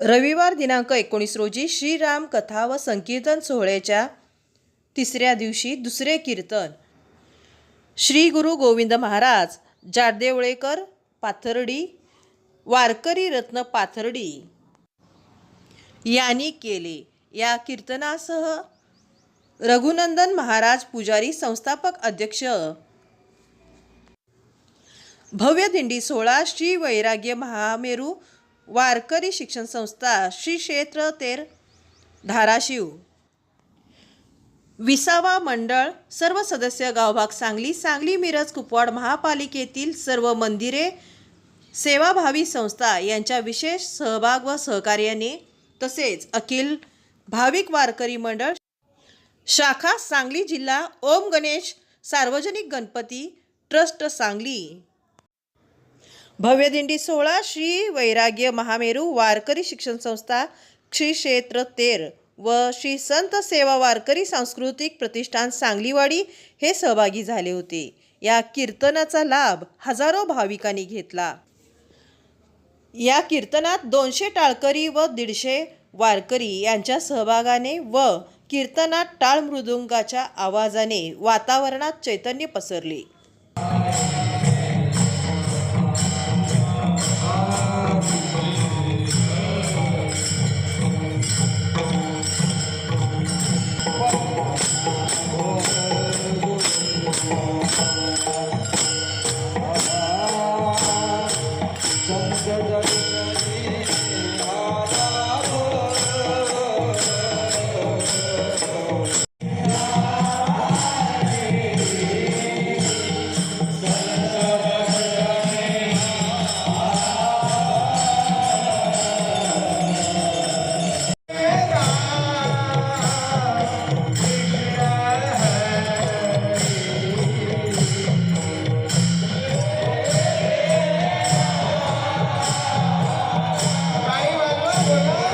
रविवार दिनांक एकोणीस रोजी श्रीराम कथा व संकीर्तन सोहळ्याच्या तिसऱ्या दिवशी दुसरे कीर्तन. श्री गुरु गोविंद महाराज जाडदेवळेकर पाथर्डी वारकरी रत्न पाथर्डी यांनी केले. या कीर्तनासह रघुनंदन महाराज पुजारी संस्थापक अध्यक्ष भव्य दिंडी सोहळा श्री वैराग्य महामेरू वारकरी शिक्षण संस्था श्री क्षेत्र तेर धाराशिव. विसावा मंडळ सर्व सदस्य गावभाग सांगली सांगली मिरज कुपवाड महापालिकेतील सर्व मंदिरे सेवाभावी संस्था यांच्या विशेष सहभाग व सहकार्याने तसेच अखिल भाविक वारकरी मंडळ शाखा सांगली जिल्हा ओम गणेश सार्वजनिक गणपती ट्रस्ट सांगली. भव्य दिंडी सोहळा श्री वैराग्य महामेरू वारकरी शिक्षण संस्था श्री क्षेत्र तेर व श्री संत सेवा वारकरी सांस्कृतिक प्रतिष्ठान सांगलीवाडी हे सहभागी झाले होते. या कीर्तनाचा लाभ हजारो भाविकांनी घेतला. या कीर्तनात दोनशे टाळकरी व दीडशे वारकरी यांच्या सहभागाने व कीर्तनात टाळ मृदुंगाच्या आवाजाने वातावरणात चैतन्य पसरले. Yes.